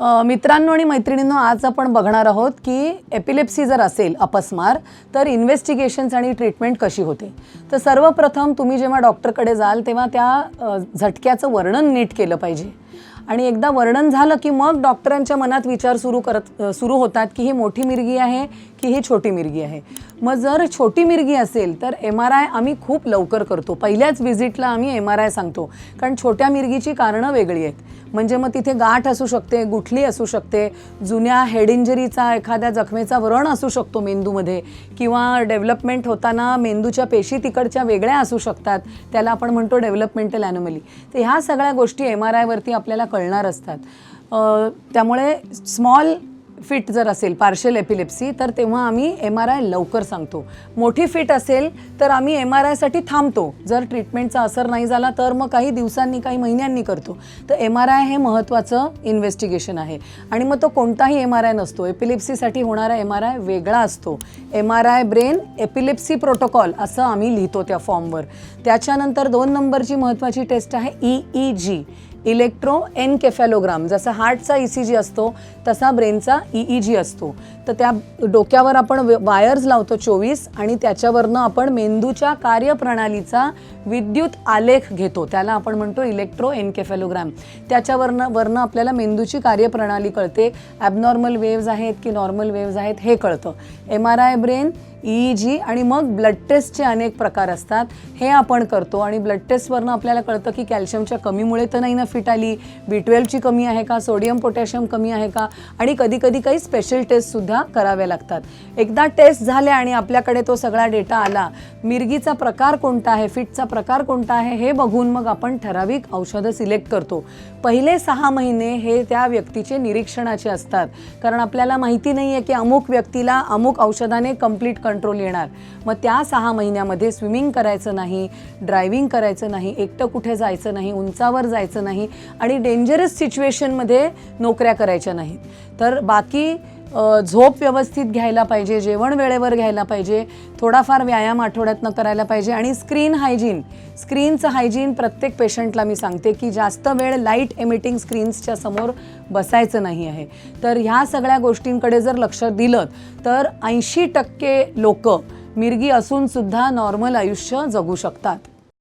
मित्रांनो आणि मैत्रिणींनो आज आपण बघणार आहोत की एपिलेप्सी जर असेल अपस्मार तर इन्व्हेस्टिगेशन्स आणि ट्रीटमेंट कशी होते? तर सर्वप्रथम तुम्ही जेव्हा डॉक्टरकडे जाल तेव्हा त्या झटक्याचं वर्णन नीट केलं पाहिजे. आणि एकदा वर्णन झालं की मग डॉक्टरांच्या मनात विचार सुरू करत सुरू होतात की ही मोठी मिरगी आहे की ही छोटी मिरगी आहे. मग जर छोटी मिरगी असेल तर एम आर आय आम्ही खूप लवकर करतो. पहिल्याच व्हिजिटला आम्ही एम आर आय सांगतो. कारण छोट्या मिरगीची कारणं वेगळी आहेत. म्हणजे मग तिथे गाठ असू शकते गुठली असू शकते जुन्या हेड इंजरीचा एखाद्या जखमेचा व्रण असू शकतो मेंदूमध्ये किंवा डेव्हलपमेंट होताना मेंदूच्या पेशी तिकडच्या वेगळ्या असू शकतात. त्याला आपण म्हणतो डेव्हलपमेंटल ॲनोमली तर ह्या सगळ्या गोष्टी एम आर आयवरती आपल्याला कळणार असतात. त्यामुळे स्मॉल फिट जर असेल पार्शल एपिलेप्सी तर तेव्हा आम्ही एम आर आय लवकर सांगतो. मोठी फिट असेल तर आम्ही एम आर आयसाठी थांबतो. जर ट्रीटमेंटचा असर नाही झाला तर मग काही दिवसांनी काही महिन्यांनी करतो. तर एम आर आय हे महत्त्वाचं इन्व्हेस्टिगेशन आहे. आणि मग तो कोणताही एम आर आय नसतो. एपिलेप्सीसाठी होणारा एम आर आय वेगळा असतो. M R I brain epilepsy protocol असं आम्ही लिहितो त्या फॉर्मवर त्याच्यानंतर दोन नंबरची महत्त्वाची टेस्ट आहे E E G electro encephalogram जसा हार्टचा ई सी जी असतो तसा ब्रेनचा ई ई जी असतो. तर त्या डोक्यावर आपण वायर्स लावतो चोवीस आणि त्याच्यावरनं आपण मेंदूच्या कार्यप्रणालीचा विद्युत आलेख घेतो. त्याला आपण म्हणतो इलेक्ट्रो एनकेफॅलोग्राम. त्याच्यावरनं वरनं आपल्याला मेंदूची कार्यप्रणाली कळते. ॲबनॉर्मल वेव्ज आहेत की नॉर्मल वेव्ज आहेत हे कळतं. M R I brain E G आणि मग ब्लड टेस्टचे अनेक प्रकार असतात. हे आपण करतो आणि ब्लड टेस्टवरनं आपल्याला कळतं की कॅल्शियमच्या कमीमुळे तर नाही ना फिट आली? बी ट्वेल्वची कमी आहे का? सोडियम पोटॅशियम कमी आहे का? आणि कधी कधी काही स्पेशल टेस्टसुद्धा कराव्या लागतात. एकदा टेस्ट झाल्या आणि आपल्याकडे तो सगळा डेटा आला मिरगीचा प्रकार कोणता आहे? फिटचा प्रकार कोणता आहे? हे बघून मग आपण ठराविक औषधं सिलेक्ट करतो. पहिले सहा महिने हे त्या व्यक्तीचे निरीक्षणाचे असतात. कारण आपल्याला माहिती नाही आहे की अमुक व्यक्तीला अमुक औषधाने कंप्लीट कंट्रोल येणार. मग त्या सहा महिन्यामध्ये स्विमिंग करायचं नाही ड्रायव्हिंग करायचं नाही एकटं कुठे जायचं नाही उंचावर जायचं नाही आणि डेंजरस सिच्युएशनमध्ये नोकऱ्या करायच्या नाहीत. तर बाकी झोप व्यवस्थित घ्यायला पाहिजे जेवण वेळेवर घ्यायला पाहिजे थोडाफार व्यायाम आठवड्यातनं करायला पाहिजे आणि स्क्रीन हायजीन. स्क्रीनचं हायजीन प्रत्येक पेशंटला मी सांगते की जास्त वेळ लाइट एमिटिंग स्क्रीन्सच्या समोर बसायचं नाही आहे. तर ह्या सगळ्या गोष्टींकडे जर लक्ष दिलं तर ऐंशी टक्के लोक मिरगी असूनसुद्धा नॉर्मल आयुष्य जगू शकतात.